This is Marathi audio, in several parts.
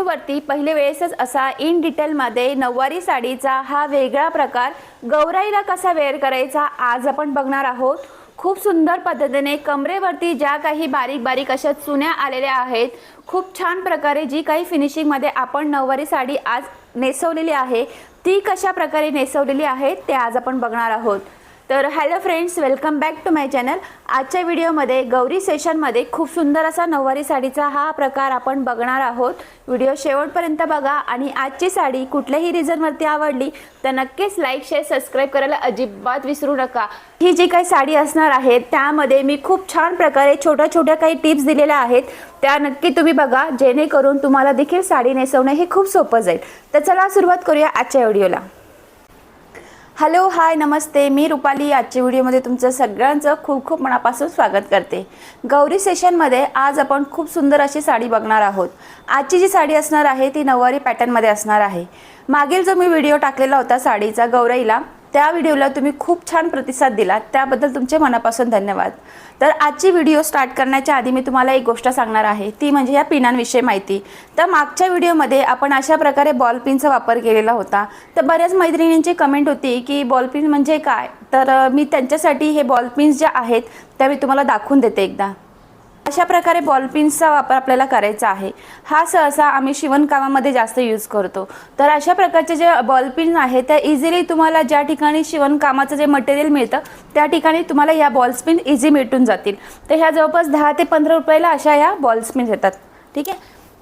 यूट्यूबवरती पहिले वेळेसच असा इन डिटेलमध्ये नऊवारी साडीचा हा वेगळा प्रकार गौराईला कसा वेअर करायचा आज आपण बघणार आहोत. खूप सुंदर पद्धतीने कमरेवरती ज्या काही बारीक बारीक अशा चुन्या आलेल्या आहेत खूप छान प्रकारे जी काही फिनिशिंगमध्ये आपण नऊवारी साडी आज नेसवलेली आहे ती कशा प्रकारे नेसवलेली आहे ते आज आपण बघणार आहोत. तर hello friends welcome back to my channel आजच्या व्हिडिओमध्ये गौरी सेशनमध्ये खूप सुंदर असा नऊवारी साडीचा हा प्रकार आपण बघणार आहोत. व्हिडिओ शेवटपर्यंत बघा आणि आजची साडी कुठल्याही रिझनवरती आवडली तर नक्कीच लाईक शेअर सबस्क्राईब करायला अजिबात विसरू नका. ही जी काही साडी असणार आहे त्यामध्ये मी खूप छान प्रकारे छोट्या छोट्या काही टिप्स दिलेल्या आहेत. त्या नक्की तुम्ही बघा जेणेकरून तुम्हाला देखील साडी नेसवणे हे खूप सोपं जाईल. तर चला सुरुवात करूया आजच्या व्हिडिओला हॅलो हाय नमस्ते. मी रुपाली. आजच्या व्हिडिओमध्ये तुमचं सगळ्यांचं खूप खूप मनापासून स्वागत करते. गौरी सेशनमध्ये आज आपण खूप सुंदर अशी साडी बघणार आहोत. आजची जी साडी असणार आहे ती नऊवारी पॅटर्नमध्ये असणार आहे. मागील जो मी व्हिडिओ टाकलेला होता साडीचा गौराईला त्या व्हिडिओला तुम्ही खूप छान प्रतिसाद दिला त्याबद्दल तुमचे मनापासून धन्यवाद. तर आजची व्हिडिओ स्टार्ट करण्याच्या आधी मी तुम्हाला एक गोष्ट सांगणार आहे. ती म्हणजे या पिनांविषयी माहिती. तर मागच्या व्हिडिओमध्ये आपण अशा प्रकारे बॉल पिनचा वापर केलेला होता. तर बऱ्याच मैत्रिणींची कमेंट होती की बॉल पिन म्हणजे काय? तर मी त्यांच्यासाठी हे बॉल पिन्स ज्या आहेत त्या मी तुम्हाला दाखवून देते एकदा. अशा प्रकारे बॉल पिन्सचा वापर आपल्याला करायचा आहे. हा सहसा आम्ही शिवणकामामध्ये जास्त यूज करतो. तर अशा प्रकारचे जे बॉलपिन आहेत आहे त्या इझिली तुम्हाला ज्या ठिकाणी शिवणकामाचं जे मटेरियल मिळतं त्या ठिकाणी तुम्हाला या बॉल्सपिन इझी भेटून जातील. तर ह्या जवळपास दहा ते पंधरा रुपयाला अशा या बॉल्सपिन येतात. ठीक आहे?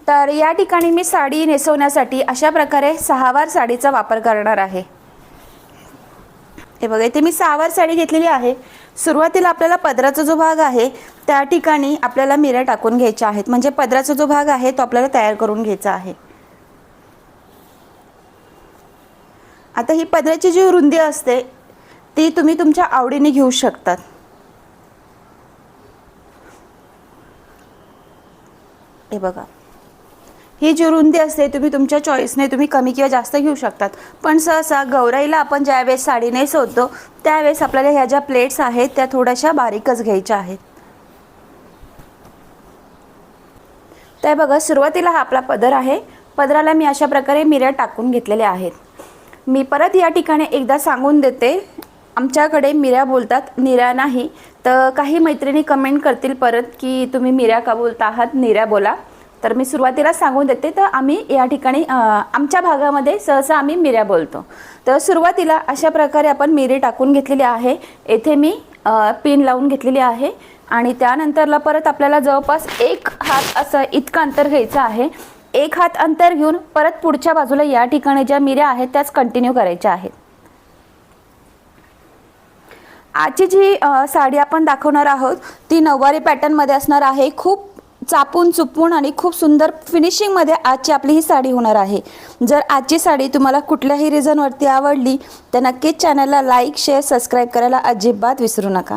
तर या ठिकाणी मी साडी नेसवण्यासाठी अशा प्रकारे सहावार साडीचा वापर करणार आहे. हे बघा इथे मी सहावार साडी घेतलेली आहे. सुरुवातीला आपल्याला पदराचा जो भाग आहे त्या ठिकाणी आपल्याला मिऱ्या टाकून घ्यायच्या आहेत. म्हणजे पदराचा जो भाग आहे तो आपल्याला तयार करून घ्यायचा आहे. आता ही पदराची जी रुंदी असते ती तुम्ही तुमच्या आवडीने घेऊ शकतात. हे बघा. ही जी रुंदी असते तुम्ही तुमच्या चॉईसने तुम्ही कमी किंवा जास्त घेऊ शकतात. पण सहसा गौराईला आपण ज्यावेळेस साडीने सोडतो त्यावेळेस आपल्याला ह्या ज्या प्लेट्स आहेत त्या थोड्याशा बारीकच घ्यायच्या आहेत. तर बघा सुरुवातीला हा आपला पदर आहे. पदराला मी अशा प्रकारे मिऱ्या टाकून घेतलेल्या आहेत. मी परत या ठिकाणी एकदा सांगून देते. आमच्याकडे मिऱ्या बोलतात निऱ्या नाही. तर काही मैत्रिणी कमेंट करतील परत की तुम्ही मिऱ्या का बोलता आहात? निऱ्या बोला. तर मी सुरुवातीला सांगून देते तर आम्ही या ठिकाणी आमच्या भागामध्ये सहसा आम्ही मिऱ्या बोलतो. तर सुरुवातीला अशा प्रकारे आपण मिरी टाकून घेतलेली आहे. येथे मी पिन लावून घेतलेली आहे आणि त्यानंतरला परत आपल्याला जवळपास एक हात असं इतकं अंतर घ्यायचं आहे. एक हात अंतर घेऊन परत पुढच्या बाजूला या ठिकाणी ज्या मिऱ्या आहेत त्याच कंटिन्यू करायच्या आहेत. आजची जी साडी आपण दाखवणार आहोत ती नऊवारी पॅटर्नमध्ये असणार आहे. खूप चापून चुपून आणि खूप सुंदर फिनिशिंगमध्ये आजची आपली ही साडी होणार आहे. जर आजची साडी तुम्हाला कुठल्याही रिझनवरती आवडली तर नक्कीच चॅनलला लाईक शेअर सबस्क्राईब करायला अजिबात विसरू नका.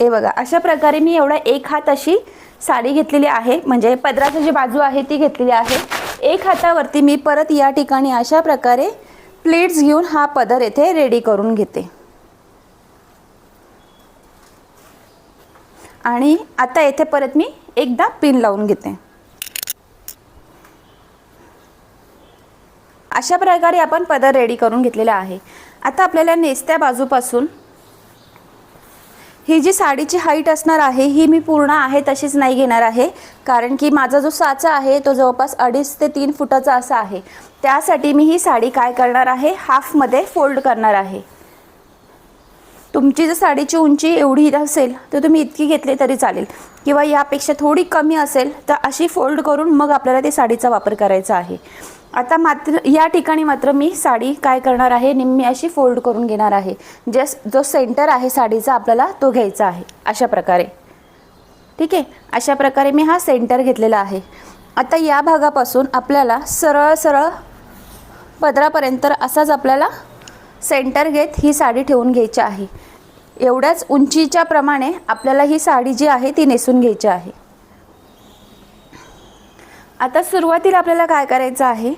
हे बघा अशा प्रकारे मी एवढा एक हात अशी साडी घेतलेली आहे. म्हणजे पदराची जी बाजू आहे ती घेतलेली आहे. एक हातावरती मी परत या ठिकाणी अशा प्रकारे प्लेट्स घेऊन हा पदर येथे रेडी करून घेते. आणि आता येथे परत मी एकदा पिन लावून घेते. अशा प्रकारे आपण पदर रेडी करून घेतलेला आहे आता आपल्याला नेसत्या बाजूपासून ही जी साडीची हाईट असणार आहे ही मी पूर्ण आहे तशीच नाही घेणार आहे. कारण की माझा जो साचा आहे तो जवळपास अडीच ते तीन फुटाचा असा आहे. त्यासाठी मी ही साडी काय करणार आहे? हाफमध्ये फोल्ड करणार आहे. तुमची जर साडीची उंची एवढी असेल तर तुम्ही इतकी घेतली तरी चालेल. किंवा यापेक्षा थोडी कमी असेल तर अशी फोल्ड करून मग आपल्याला ते साडीचा वापर करायचा आहे. आता मात्र या ठिकाणी मात्र मी साडी काय करणार आहे निम्मी अशी फोल्ड करून घेणार आहे. जे जो सेंटर आहे साडीचा आपल्याला तो घ्यायचा आहे. अशा प्रकारे. ठीक आहे? अशा प्रकारे मी हा सेंटर घेतलेला आहे. आता या भागापासून आपल्याला सरळ सरळ पदरापर्यंत असाच आपल्याला सेंटर घेत ही साडी ठेवून घ्यायची आहे. एवढ्याच उंचीच्या प्रमाणे आपल्याला ही साडी जी आहे ती नेसून घ्यायची आहे. आता सुरुवातीला आपल्याला काय करायचं आहे?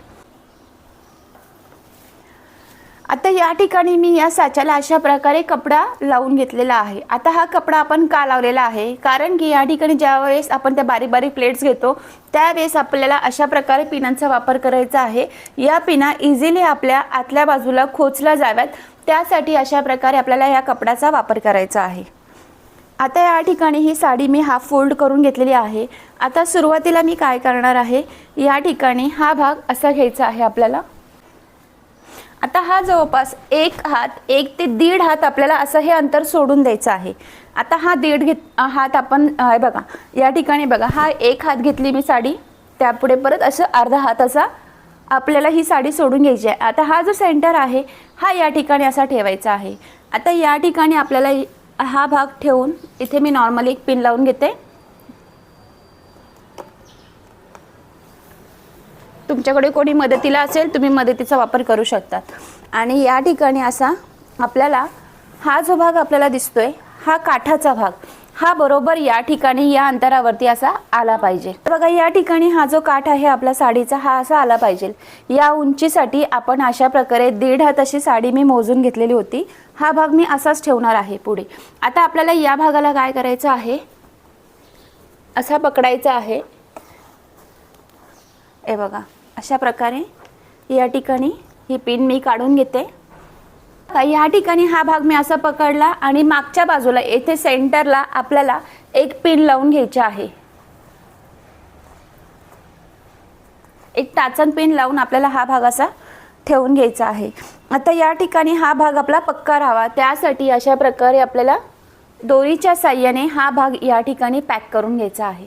आता या ठिकाणी मी या साच्याला अशा प्रकारे कपडा लावून घेतलेला आहे. आता हा कपडा आपण का लावलेला आहे? कारण की या ठिकाणी ज्यावेळेस आपण त्या बारीक बारीक प्लेट्स घेतो त्यावेळेस आपल्याला अशा प्रकारे पिनांचा वापर करायचा आहे. या पिना इझिली आपल्या आतल्या बाजूला खोचल्या जाव्यात. त्यासाठी अशा प्रकारे आपल्याला या कपड्याचा वापर करायचा आहे. आता या ठिकाणी ही साडी मी हाफ फोल्ड करून घेतलेली आहे. आता सुरुवातीला मी काय करणार आहे? या ठिकाणी हा भाग असा घ्यायचा आहे आपल्याला. आता हा जवळपास एक हात एक ते दीड हात आपल्याला असं हे अंतर सोडून द्यायचं आहे. आता हा दीड घेत हात आपण बघा या ठिकाणी बघा हा एक हात घेतली मी साडी त्यापुढे परत असं अर्धा हात असा आपल्याला ही साडी सोडून घ्यायची आहे. आता हा जो सेंटर आहे हा या ठिकाणी असा ठेवायचा आहे. आता या ठिकाणी आपल्याला हा भाग ठेवून इथे मी नॉर्मली एक पिन लावून घेते. तुमच्याकडे कोणी मदतीला असेल तुम्ही मदतीचा वापर करू शकतात. आणि या ठिकाणी असा आपल्याला हा जो भाग आपल्याला दिसतोय हा काठाचा भाग हा बरोबर या ठिकाणी या अंतरावरती असा आला पाहिजे. तर बघा या ठिकाणी हा जो काठ आहे आपल्या साडीचा हा असा आला पाहिजे. या उंचीसाठी आपण अशा प्रकारे दीड हात अशी साडी मी मोजून घेतलेली होती. हा भाग मी असाच ठेवणार आहे पुढे. आता आपल्याला या भागाला काय करायचं आहे? असा पकडायचा आहे. हे बघा. अशा प्रकारे या ठिकाणी ही पिन मी काढून घेते. या ठिकाणी हा भाग मी असा पकडला आणि मागच्या बाजूला येथे सेंटरला आपल्याला एक पिन लावून घ्यायची आहे. एक टाचन पिन लावून आपल्याला हा भाग असा ठेवून घ्यायचा आहे. आता या ठिकाणी हा भाग आपला पक्का राहावा. त्यासाठी अशा प्रकारे आपल्याला दोरीच्या साह्याने हा भाग या ठिकाणी पॅक करून घ्यायचा आहे.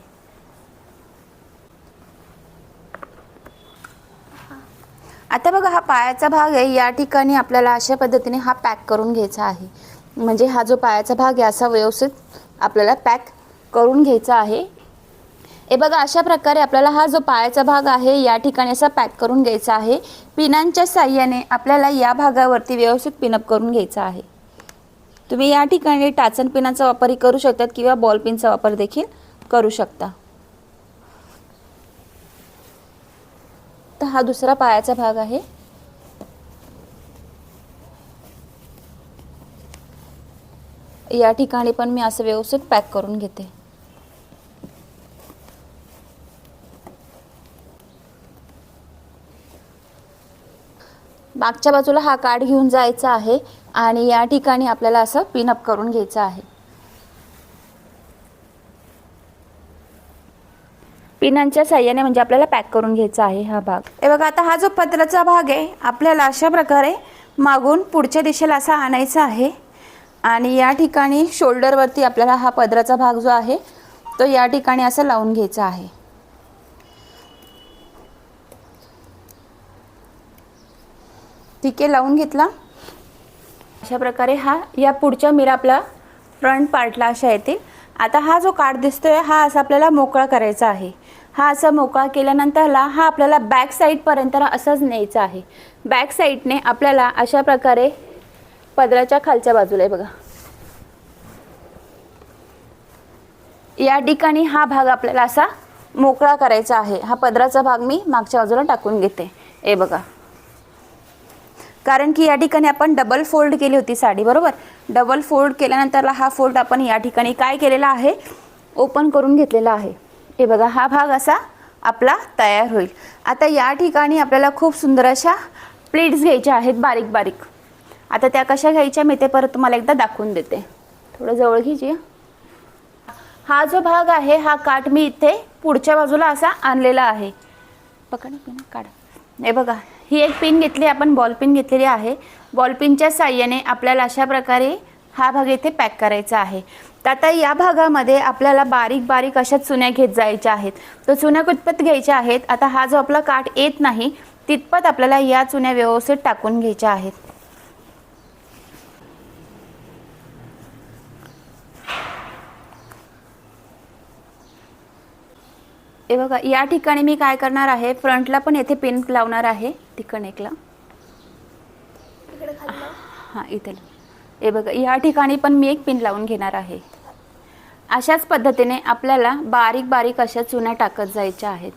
आता बघा हा पायाचा भाग आहे. या ठिकाणी आपल्याला अशा पद्धतीने हा पॅक करून घ्यायचा आहे. म्हणजे हा जो पायाचा भाग आहे असा व्यवस्थित आपल्याला पॅक करून घ्यायचा आहे. हे बघा अशा प्रकारे आपल्याला हा जो पायाचा भाग आहे या ठिकाणी असा पॅक करून घ्यायचा आहे. पिनांच्या साह्याने आपल्याला या भागावरती व्यवस्थित पिनअप करून घ्यायचा आहे. तुम्ही या ठिकाणी टाचन पिनाचा वापरही करू शकतात किंवा बॉल पिनचा वापर देखील करू शकता. आता हा दुसरा पायाचा भाग आहे. या ठिकाणी पण मी असं व्यवस्थित पॅक करून घेते. मागच्या बाजूला हा कार्ड घेऊन जायचा आहे आणि या ठिकाणी आपल्याला असं पिनअप करून घ्यायचं आहे. पिनांच्या साह्याने म्हणजे आपल्याला पॅक करून घ्यायचा आहे हा भाग. हे बघा आता हा जो पत्राचा भाग आहे आपल्याला अशा प्रकारे मागून पुढच्या दिशेला असा आणायचा आहे. आणि या ठिकाणी शोल्डरवरती आपल्याला हा पदराचा भाग जो आहे तो या ठिकाणी असं लावून घ्यायचा आहे. ठीक आहे लावून घेतला. अशा प्रकारे हा या पुढच्या मिरा आपला फ्रंट पार्टला अशा येतील. आता हा जो कार्ड दिसतोय हा असा आपल्याला मोकळा करायचा आहे. हा असा मोकळा केल्यानंतरला हा आपल्याला बॅक साईडपर्यंत असंच न्यायचा आहे. बॅक साईडने आपल्याला अशा प्रकारे पदराच्या खालच्या बाजूला आहे बघा. या ठिकाणी हा भाग आपल्याला असा मोकळा करायचा आहे. हा पदराचा भाग मी मागच्या बाजूला टाकून घेते. हे बघा. कारण की या ठिकाणी आपण डबल फोल्ड केली होती साडी बरोबर? डबल फोल्ड केल्यानंतरला हा फोल्ड आपण या ठिकाणी काय केलेला आहे? ओपन करून घेतलेला आहे. हे बघा हा भाग असा आपला तयार होईल. आता या ठिकाणी आपल्याला खूप सुंदर अशा प्लेट्स घ्यायच्या आहेत बारीक बारीक. आता त्या कशा घ्यायच्या मी ते परत तुम्हाला एकदा दाखवून देते. थोडं जवळ घ्यायची. हा जो भाग आहे हा काठ मी इथे पुढच्या बाजूला असा आणलेला आहे. पकड काढ. हे बघा ही एक पिन घेतली आपण बॉल पिन घेतलेली आहे. बॉल पिनच्या साह्याने आपल्याला अशा प्रकारे हा भाग इथे पॅक करायचा आहे. तर आता या भागामध्ये आपल्याला बारीक बारीक अशा चुन्या घेत जायच्या आहेत. तर चुन्या कुतपत घ्यायच्या आहेत? आता हा जो आपला काठ येत नाही तितपत आपल्याला या चुन्या व्यवस्थित टाकून घ्यायच्या आहेत. हे बघा या ठिकाणी मी काय करणार आहे? फ्रंटला पण येथे पिन लावणार आहे. तिकडे एकला. हां इथे. हे बघा या ठिकाणी पण मी एक पिन लावून घेणार आहे. अशाच पद्धतीने आपल्याला बारीक बारीक अशा चुन्या टाकत जायच्या आहेत.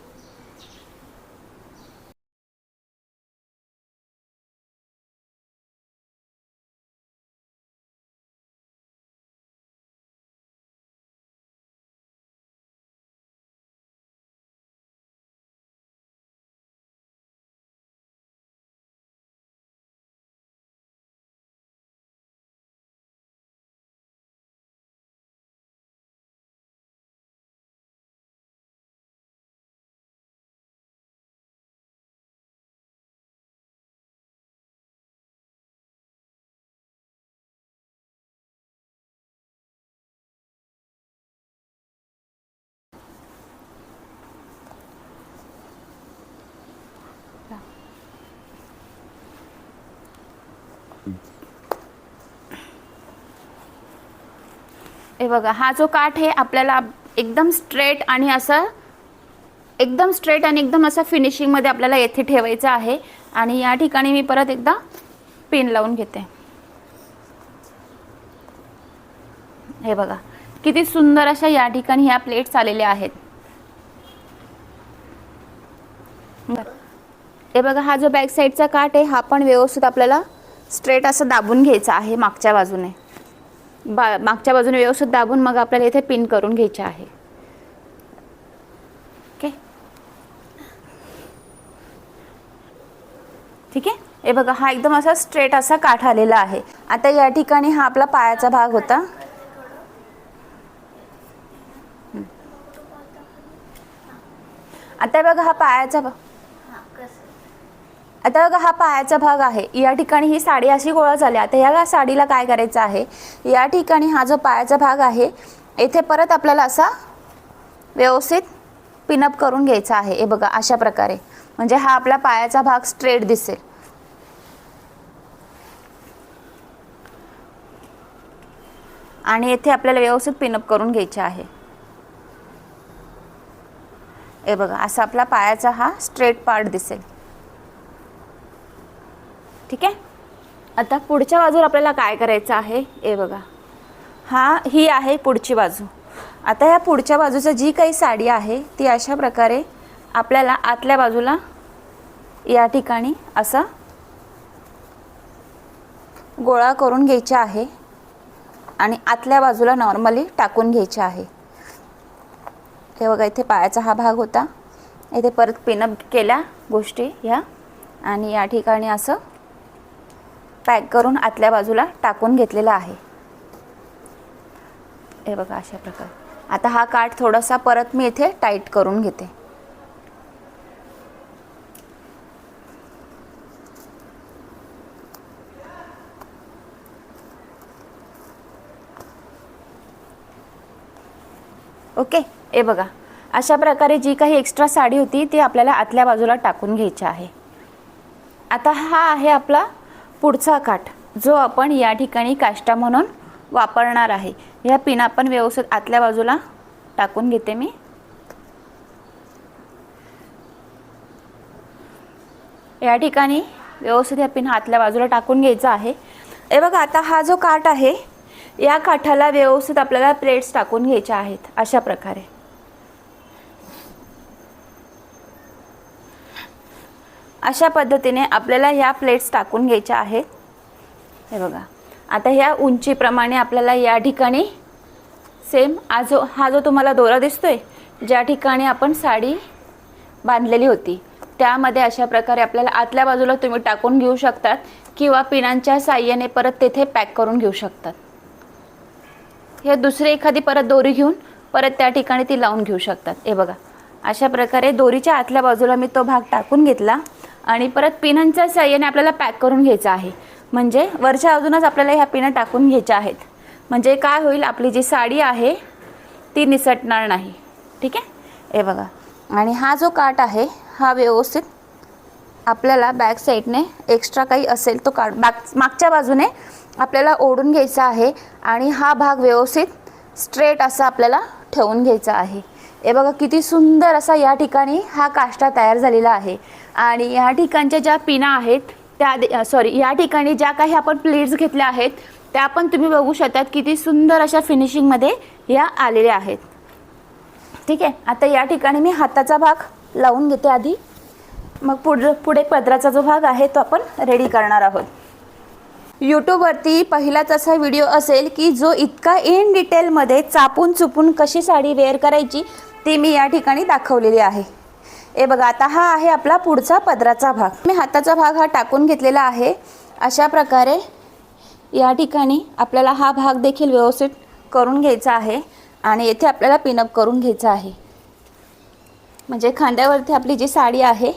हे बघा हा जो काठ आहे आपल्याला एकदम स्ट्रेट आणि असं एकदम स्ट्रेट आणि एकदम असा फिनिशिंगमध्ये आपल्याला येथे ठेवायचा आहे. आणि या ठिकाणी मी परत एकदा पिन लावून घेते. हे बघा किती सुंदर अशा या ठिकाणी ह्या प्लेट्स आलेल्या आहेत. हे बघा हा जो बॅक साईडचा काठ आहे हा पण व्यवस्थित आपल्याला स्ट्रेट असं दाबून घ्यायचं आहे मागच्या बाजूने. बा मागच्या बाजूने व्यवस्थित दाबून मग आपल्याला इथे पिन करून घ्यायचे आहे. ओके? ठीक आहे? हे बघा हा एकदम असा स्ट्रेट असा काठ आलेला आहे. आता या ठिकाणी हा आपला पायाचा भाग होता. आता बघा हा पायाचा भाग आता बघा हा पायाचा भाग आहे. या ठिकाणी ही साडी अशी गोळा झाली आता या साडीला काय करायचं आहे? या ठिकाणी हा जो पायाचा भाग आहे येथे परत आपल्याला असा व्यवस्थित पिनअप करून घ्यायचा आहे. हे बघा अशा प्रकारे. म्हणजे हा आपला पायाचा भाग स्ट्रेट दिसेल. आणि येथे आपल्याला व्यवस्थित पिनअप करून घ्यायचे आहे. हे बघा असा आपला पायाचा हा स्ट्रेट पार्ट दिसेल. ठीक आहे? आता पुढच्या बाजूला आपल्याला काय करायचं आहे? हे बघा. हा ही आहे पुढची बाजू. आता ह्या पुढच्या बाजूचं जी काही साडी आहे ती अशा प्रकारे आपल्याला आतल्या बाजूला या ठिकाणी असा गोळा करून घ्यायचा आहे आणि आतल्या बाजूला नॉर्मली टाकून घ्यायचे आहे. हे बघा इथे पायाचा हा भाग होता. इथे परत पिनअप केल्या गोष्टी ह्या आणि या ठिकाणी असं पॅक करून आतल्या बाजूला टाकून घेतलेला आहे. हे बघा अशा प्रकारे. आता हा काठ थोडासा परत मी इथे टाईट करून घेते. ओके हे बघा. अशा प्रकारे जी काही एक्स्ट्रा साडी होती ती आपल्याला आतल्या बाजूला टाकून घ्यायची आहे. आता हा आहे आपला पुढचा काठ जो आपण या ठिकाणी काष्टा म्हणून वापरणार आहे. ह्या पिन आपण व्यवस्थित आतल्या बाजूला टाकून घेते मी. या ठिकाणी व्यवस्थित ह्या पिन आतल्या बाजूला टाकून घ्यायचा आहे. हे बघा आता हा जो काठ आहे या काठाला व्यवस्थित आपल्याला प्लेट्स टाकून घ्यायच्या आहेत अशा प्रकारे. अशा पद्धतीने आपल्याला ह्या प्लेट्स टाकून घ्यायच्या आहेत. हे बघा. आता ह्या उंचीप्रमाणे आपल्याला या ठिकाणी सेम आज जो हा जो तुम्हाला दोरा दिसतोय ज्या ठिकाणी आपण साडी बांधलेली होती त्यामध्ये अशा प्रकारे आपल्याला आतल्या बाजूला तुम्ही टाकून घेऊ शकतात किंवा पिनांच्या साह्याने परत तेथे पॅक करून घेऊ शकतात. हे दुसरी एखादी परत दोरी घेऊन परत त्या ठिकाणी ती लावून घेऊ शकतात. हे बघा. अशा प्रकारे दोरीच्या आतल्या बाजूला मी तो भाग टाकून घेतला. आणि परत पिनांच्या साह्याने आपल्याला पॅक करून घ्यायचा आहे. म्हणजे वरच्या अजूनच आपल्याला ह्या पिनं टाकून घ्यायच्या आहेत. म्हणजे काय होईल आपली जी साडी आहे ती निसटणार नाही. ठीक आहे? हे बघा. आणि हा जो काठ आहे हा व्यवस्थित आपल्याला बॅक साईडने एक्स्ट्रा काही असेल तो काढ बॅक मागच्या बाजूने आपल्याला ओढून घ्यायचा आहे आणि हा भाग व्यवस्थित स्ट्रेट असा आपल्याला ठेवून घ्यायचा आहे. हे बघा किती सुंदर असा या ठिकाणी हा काष्टा तयार झालेला आहे. आणि या ठिकाणच्या ज्या पिना आहेत त्या सॉरी या ठिकाणी ज्या काही आपण प्लेट्स घेतल्या आहेत त्या पण तुम्ही बघू शकतात किती सुंदर अशा फिनिशिंगमध्ये या आलेल्या आहेत. ठीक आहे? आता या ठिकाणी मी हाताचा भाग लावून घेते आधी. मग पुढ पुढे पदराचा जो भाग आहे तो आपण रेडी करणार आहोत. यूट्यूबवरती पहिलाच असा व्हिडिओ असेल की जो इतका इन डिटेलमध्ये चापून चुपून कशी साडी वेअर करायची ती मी या ठिकाणी दाखवलेली आहे. हे बघा आता हा आहे आपला पुढचा पदराचा भाग. मी हाताचा भाग हा टाकून घेतलेला आहे. अशा प्रकारे या ठिकाणी आपल्याला हा भाग देखील व्यवस्थित करून घ्यायचा आहे आणि येथे आपल्याला पिनअप करून घ्यायचा आहे. म्हणजे खांद्यावरती आपली जी साडी आहे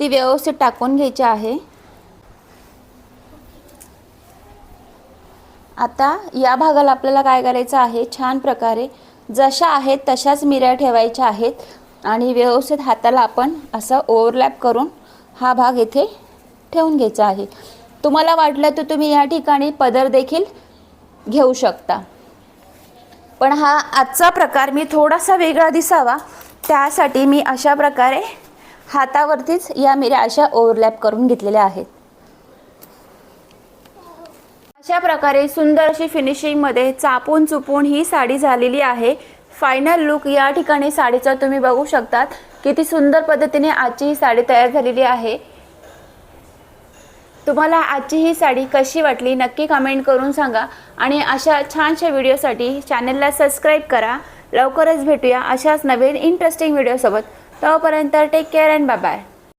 ती व्यवस्थित टाकून घ्यायची आहे. आता या भागाला आपल्याला काय करायचं आहे? छान प्रकारे जशा आहेत तशाच मिऱ्या ठेवायच्या आहेत. आणि व्यवस्थित हाताला आपण असं ओव्हरलॅप करून हा भाग इथे ठेवून घ्यायचा आहे. तुम्हाला वाटलं तर तुम्ही या ठिकाणी पदर देखील घेऊ शकता. पण हा आजचा प्रकार मी थोडासा वेगळा दिसावा. त्यासाठी मी अशा प्रकारे हातावरतीच या मिऱ्या अशा ओव्हरलॅप करून घेतलेल्या आहेत. अशा प्रकारे सुंदर अशी फिनिशिंगमध्ये चापून चुपून ही साडी झालेली आहे. फायनल लुक या ठिकाणी साडीचा तुम्ही बघू शकतात. किती सुंदर पद्धतीने आजची ही साडी तयार झालेली आहे. तुम्हाला आजची ही साडी कशी वाटली नक्की कमेंट करून सांगा. आणि अशा छानशा व्हिडिओसाठी चॅनलला सबस्क्राईब करा. लवकरच भेटूया अशाच नवीन इंटरेस्टिंग व्हिडिओसोबत तोपर्यंत टेक केअर अँड बाय